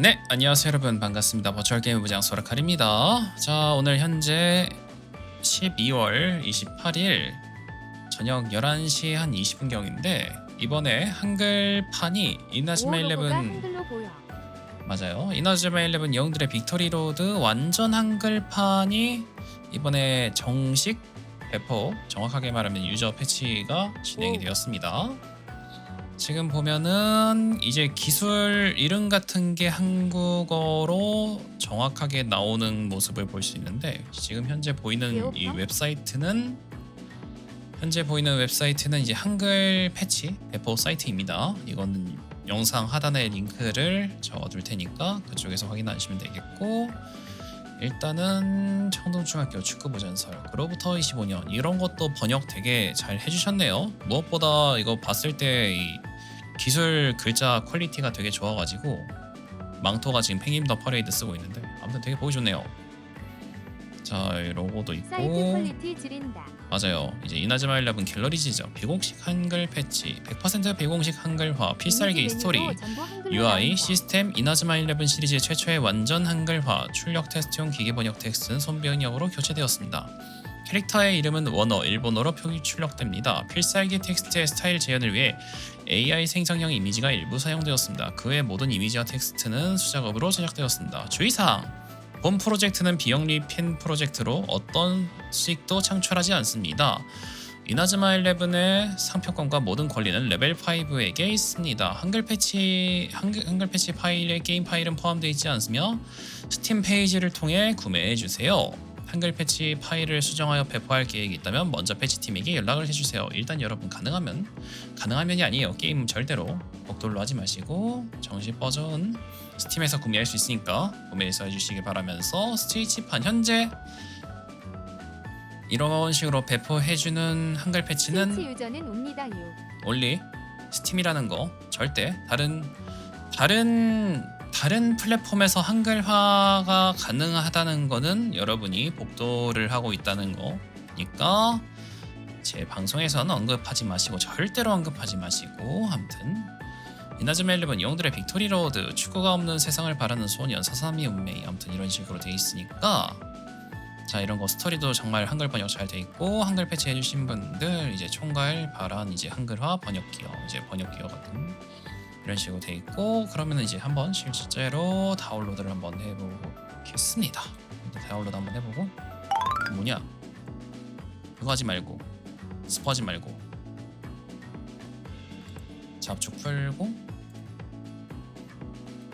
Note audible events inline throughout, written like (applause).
네, 안녕하세요 여러분 반갑습니다. 버추얼 게임 부장 소라칼입니다. 자, 오늘 현재 12월 28일 저녁 11시 한 20분경인데 이번에 한글판이 이나즈마 11 한글로 보여. 맞아요. 이나즈마 11 영웅들의 빅토리 로드 완전 한글판이 이번에 정식 배포, 정확하게 말하면 유저 패치가 진행이 오. 되었습니다. 지금 보면은 이제 기술 이름 같은 게 한국어로 정확하게 나오는 모습을 볼 수 있는데 지금 현재 보이는 이? 웹사이트는 현재 보이는 웹사이트는 이제 한글 패치 배포 사이트입니다. 이거는 영상 하단에 링크를 적어둘 테니까 그쪽에서 확인하시면 되겠고 일단은 청동중학교 축구부 전설 그로부터 25년 이런 것도 번역 되게 잘 해주셨네요. 무엇보다 이거 봤을 때이 기술 글자 퀄리티가 되게 좋아가지고 망토가 지금 팽임 더 퍼레이드 쓰고 있는데 아무튼 되게 보기 좋네요. 자, 이 로고도 있고. 맞아요. 이제 이나즈마 11 갤러리지죠. 비공식 한글 패치, 100% 비공식 한글화, 필살기 스토리, UI. 시스템, 이나즈마 11 시리즈 최초의 완전 한글화, 출력 테스트용 기계 번역 텍스트는 손병역으로 교체되었습니다. 캐릭터의 이름은 원어, 일본어로 표기 출력됩니다. 필살기 텍스트의 스타일 재현을 위해 AI 생성형 이미지가 일부 사용되었습니다. 그 외 모든 이미지와 텍스트는 수작업으로 제작되었습니다. 주의사항! 본 프로젝트는 비영리 팬 프로젝트로 어떤 수익도 창출하지 않습니다. 이나즈마 11의 상표권과 모든 권리는 레벨 5에게 있습니다. 한글 패치 한글, 한글 패치 파일에 게임 파일은 포함되어 있지 않으며 스팀 페이지를 통해 구매해 주세요. 한글 패치 파일을 수정하여 배포할 계획이 있다면 먼저 패치팀에게 연락을 해주세요. 일단 여러분 가능하면 가능하면이 아니에요. 게임 절대로 복돌로 하지 마시고 정식 버전 스팀에서 구매할 수 있으니까 구매해서 해주시길 바라면서 스테이치판 현재 이런 식으로 배포해주는 한글 패치는. 올리 스팀이라는 거 절대 다른 다른 다른 플랫폼에서 한글화가 가능하다는 거는 여러분이 복도를 하고 있다는 거니까 제 방송에서는 언급하지 마시고 절대로 언급하지 마시고 아무튼 이나즈마 11 영웅들의 빅토리 로드 축구가 없는 세상을 바라는 소년 사사미 운명이 아무튼 이런 식으로 돼 있으니까 자 이런 거 스토리도 정말 한글 번역 잘 돼 있고 한글 패치 해주신 분들 이제 총괄 발안 이제 한글화 번역 기어 이제 번역 기어 같은 이런 식으로 돼 있고 그러면은 이제 한번 실제로 다운로드를 한번 해보겠습니다. 다운로드 한번 해보고 뭐냐 그거 하지 말고 스포 하지 말고 잡축 풀고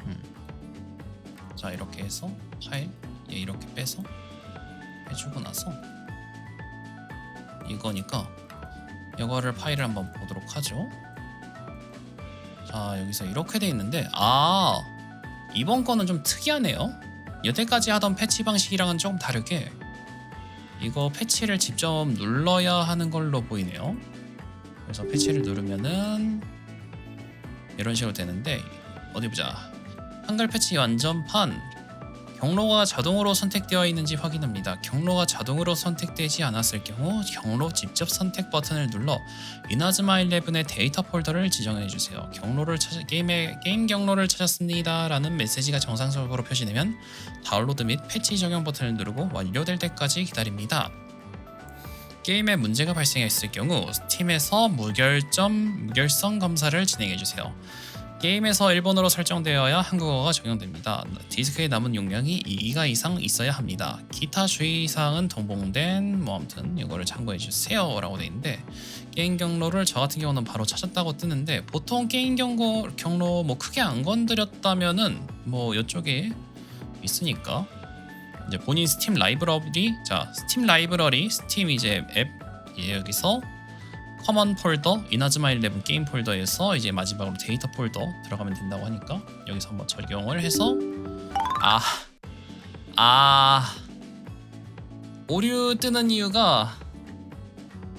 음. 자 이렇게 해서 파일 얘 이렇게 빼서 해주고 나서 이거니까 이거를 파일을 한번 보도록 하죠. 자 여기서 이렇게 돼 있는데 아 이번 거는 좀 특이하네요. 여태까지 하던 패치 방식이랑은 조금 다르게 이거 패치를 직접 눌러야 하는 걸로 보이네요. 그래서 패치를 누르면은 이런 식으로 되는데 어디 보자. 한글 패치 완전판 경로가 자동으로 선택되어 있는지 확인합니다. 경로가 자동으로 선택되지 않았을 경우 경로 직접 선택 버튼을 눌러 이나즈마 11의 데이터 폴더를 지정해 주세요. 경로를 찾아 게임의 게임 경로를 찾았습니다라는 메시지가 정상적으로 표시되면 다운로드 및 패치 적용 버튼을 누르고 완료될 때까지 기다립니다. 게임에 문제가 발생했을 경우 스팀에서 무결점 무결성 검사를 진행해 주세요. 게임에서 일본어로 설정되어야 한국어가 적용됩니다. 디스크에 남은 용량이 2기가 이상 있어야 합니다. 기타 주의사항은 동봉된 뭐 아무튼 이거를 참고해 주세요 라고 돼 있는데 게임 경로를 저 같은 경우는 바로 찾았다고 뜨는데 보통 게임 경로 경로 뭐 크게 안 건드렸다면은 뭐 이쪽에 있으니까 이제 본인 스팀 라이브러리 자 스팀 라이브러리 스팀 이제 앱 예, 여기서 커먼 폴더 이나즈마 11 게임 폴더에서 이제 마지막으로 데이터 폴더 들어가면 된다고 하니까 여기서 한번 적용을 해서 아 아, 오류 뜨는 이유가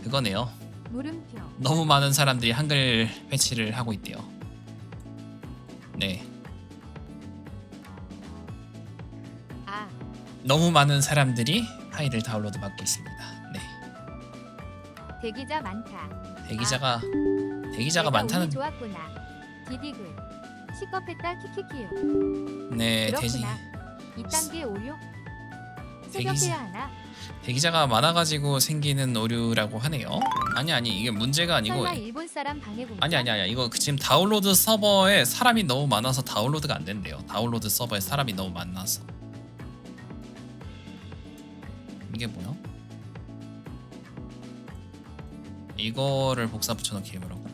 그거네요. 물음표. 너무 많은 사람들이 한글 패치를 하고 있대요. 네, 아 너무 많은 사람들이 파일을 다운로드 받고 있습니다. 네, 대기자 많다. 대기자가 대기자가 내가 많다는 좋았구나. 디디글. 시겁했다 키키키요. 네 돼지 그렇구나. 2단계 오류. 새벽해야 하나? 대기자가 많아가지고 생기는 오류라고 하네요. 아니 아니 이게 문제가 아니고 설마 일본 사람 방해 공작? 아니 아니 아니 이거 그 지금 다운로드 서버에 사람이 너무 많아서 다운로드가 안 된대요. 다운로드 서버에 사람이 너무 많아서 이게 뭐야? 이거를 복사 붙여넣기 해보라고?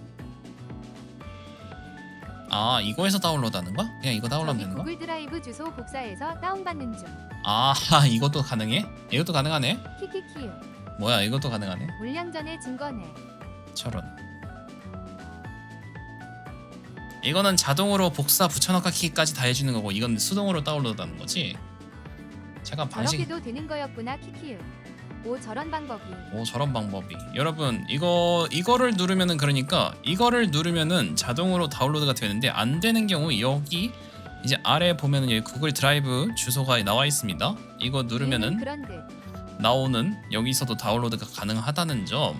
아 이거에서 다운로드하는 거야? 그냥 이거 다운로드 되는 거야? 구글 드라이브 주소 복사해서 다운받는 중. 아 (laughs) 이것도 가능해? 이것도 가능하네? 키키키요. 뭐야 이것도 가능하네? 물량 전에 증거네. 저런 이거는 자동으로 복사 붙여넣기까지 다 해주는 거고 이건 수동으로 다운로드하는 거지 잠깐 반식 저렇게도 되는 거였구나 키키요. 오 저런 방법이. 오 저런 방법이 여러분 이거 이거를 누르면은 그러니까 이거를 누르면은 자동으로 다운로드가 되는데 안 되는 경우 여기 이제 아래 보면은 여기 구글 드라이브 주소가 나와 있습니다 이거 누르면은 그런 듯. 나오는 여기서도 다운로드가 가능하다는 점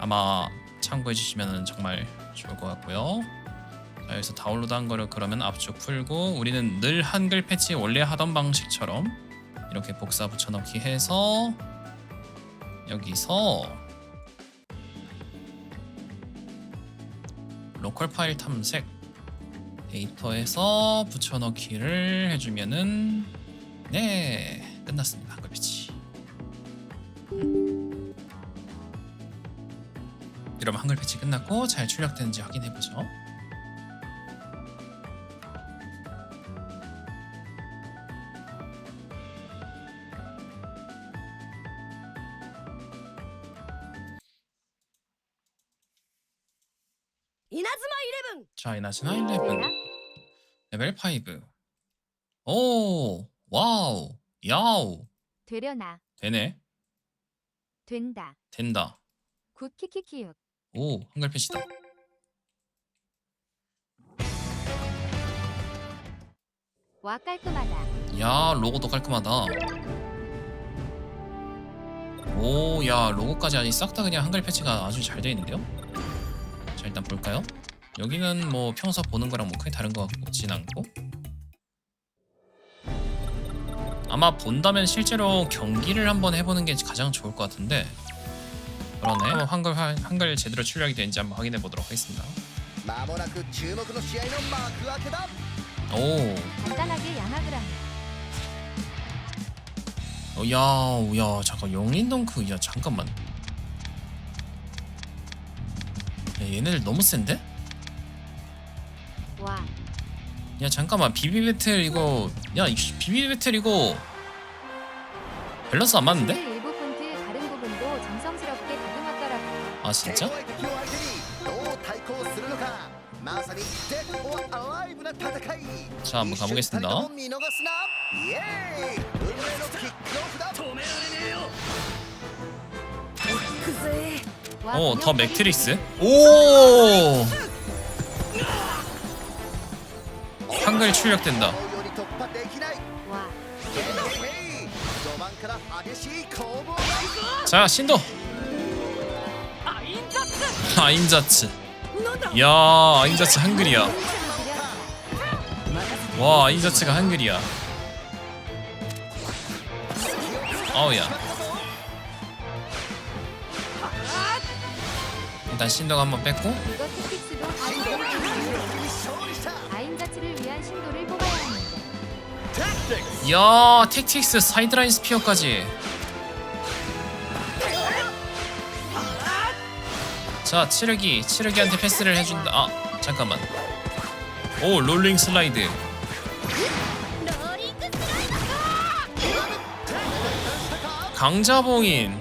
아마 참고해 주시면 정말 좋을 것 같고요. 자, 여기서 다운로드한 거를 그러면 압축 풀고 우리는 늘 한글 패치 원래 하던 방식처럼 이렇게 복사 붙여넣기 해서 여기서 로컬 파일 탐색 데이터에서 붙여넣기를 해주면은 네 끝났습니다 한글 패치. 여러분 한글 패치 끝났고 잘 출력되는지 확인해 보죠. 자, 이나즈나 11 되나? 레벨 5. 오, 와우, 야우, 되려나? 되네, 된다. 된다. 굿 키키키요. 오, 한글 패치다. 와 깔끔하다. 야, 로고도 깔끔하다. 오, 야, 로고까지 아니 싹 다 그냥 한글 패치가 아주 잘 되어 있는데요. 자, 일단 볼까요? 여기는 뭐 평소 보는 거랑 뭐 크게 다른 거 같진 않고. 아마 본다면 실제로 경기를 한번 해보는 게 가장 좋을 것 같은데. 그러네. 한번 한글, 한글 제대로 출력이 되는지 한번 확인해 보도록 하겠습니다. 오. 어, 야, 야, 잠깐 영린덩크, 그, 야, 잠깐만. 야, 얘네들 너무 센데? 야 잠깐만 비비 배틀 이거, 야 이 비비 배틀 이거 밸런스 안 맞는데? 사실 일부 폰트 다른 부분도 정성스럽게 다듬었더라고. 아 진짜? 手強い敵を相手にどう対抗するのかまさにデッド・オア・アライブな戦い 자 한번 一瞬 가보겠습니다. たりとも見逃すなイエーイ運命のキックオフだ止められねえよ 와, 어, 더 분명 맥트릭스? 오! 한글이 출력된다. 자 신도. 아인자츠. 야 아인자츠 한글이야. 와 아인자츠가 한글이야. 어우야. 일단 신도가 한번 뺐고. 야 택틱스 사이드라인 스피어까지. 자 치르기 치르기한테 패스를 해준다. 아 잠깐만. 오 롤링 슬라이드. 강자봉인.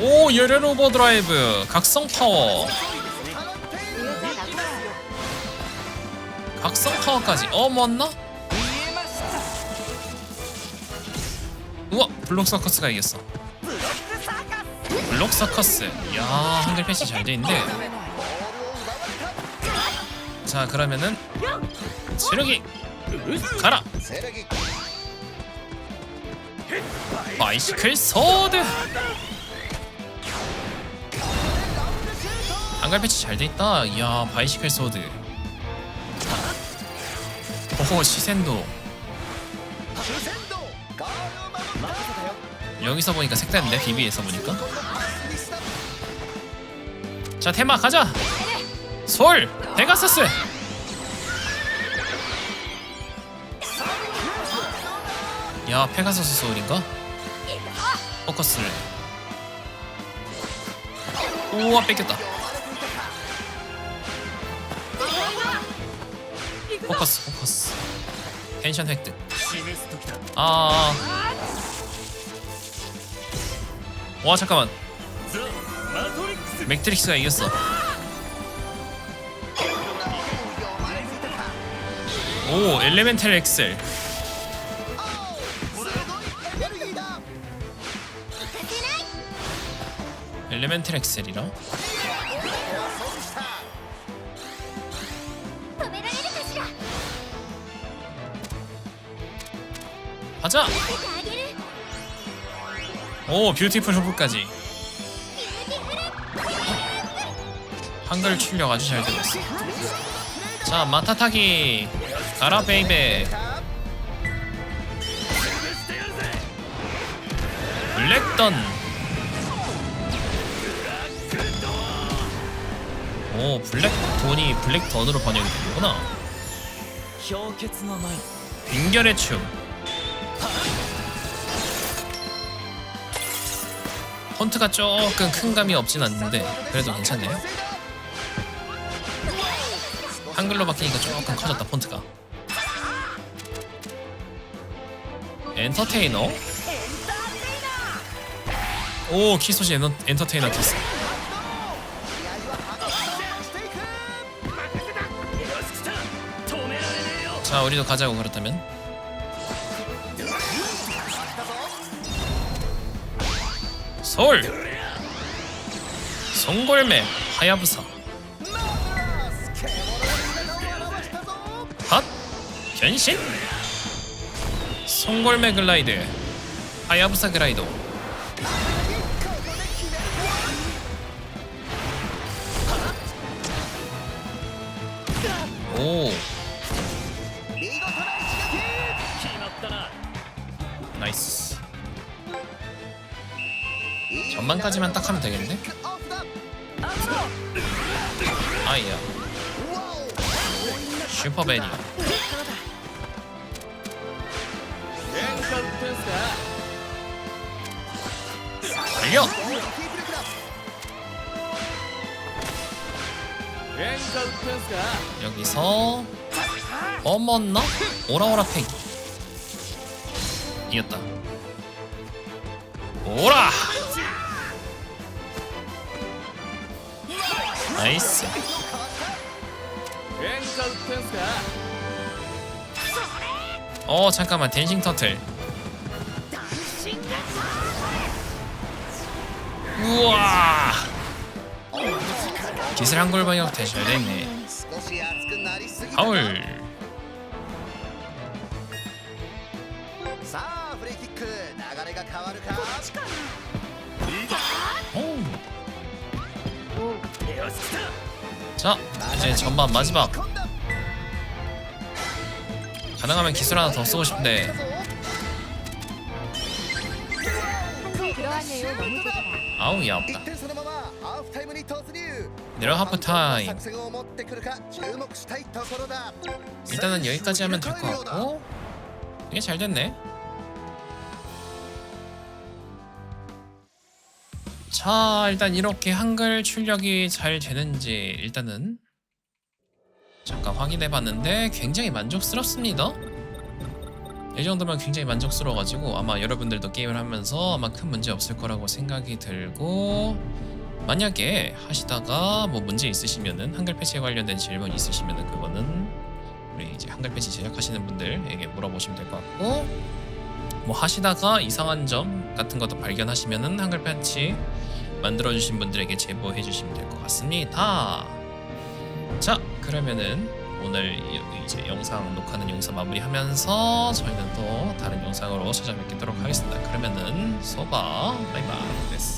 오 열혈 오버드라이브. 각성 파워 각성파워까지. 어머나? 우와 블록 서커스가 이겼어. 블록 서커스. 야 한글 패치 잘 돼있는데. 자 그러면은 세력이 가라. 바이시클 소드. 한글 패치 잘 돼있다. 야 바이시클 소드. 오호 시센도. 여기서 보니까 색다른데 비비에서 보니까? 자 테마 가자! 솔! 베가서스! 야 페가서스 소울인가? 포커스를. 우와 뺏겼다. 포커스 포커스. 펜션 획득 아... 와 잠깐만 맥트릭스가 이겼어 오 엘레멘탈 엑셀 엘레멘탈 엑셀이라? 가자! 오 뷰티풀 쇼프까지. 한글 출력 아주 잘 되었어. 자 마타타기. 가라 베이베. 블랙던. 오 블랙돈이 블랙던으로 번역이 되는구나. 빙결의 춤. 헌트가 조금 큰 감이 없진 않는데 그래도 괜찮네요. 한글로 바뀌니까 조금 커졌다 폰트가. 엔터테이너? 오 키소시 엔터, 엔터테이너 키스. 자 우리도 가자고 그렇다면. 서울. 송골매 하야부사 핫 변신. 송골매 글라이드 하야부사 글라이더. 오. 나이스. 전망까지만 딱 하면 되겠네? 아이야. 슈퍼베니아 달려! 여기서 어머나? 오라오라 팽. 이겼다. 오라! 나이스. 어 잠깐만. 댄싱 터틀. 우와! 기술 한골 방역 대잘 됐네. 아울. 자 이제 전반 마지막. 가능하면 기술 하나 더 쓰고 싶은데. 아우 야 없다. 내려 하프타임. 일단은 여기까지 하면 될 것 같고. 이게 잘 됐네. 자 일단 이렇게 한글 출력이 잘 되는지 일단은 잠깐 확인해 봤는데 굉장히 만족스럽습니다. 이 정도면 굉장히 만족스러워가지고 아마 여러분들도 게임을 하면서 아마 큰 문제 없을 거라고 생각이 들고 만약에 하시다가 뭐 문제 있으시면은 한글 패치에 관련된 질문 있으시면은 그거는 우리 이제 한글 패치 제작하시는 분들에게 물어보시면 될 것 같고 뭐 하시다가 이상한 점 같은 것도 발견하시면은 한글 패치 만들어 주신 분들에게 제보해 주시면 될 것 같습니다. 자 그러면은 오늘 이- 이제 영상 녹화는 여기서 마무리하면서 저희는 또 다른 영상으로 찾아뵙도록 하겠습니다. 그러면은 소바 바이바이.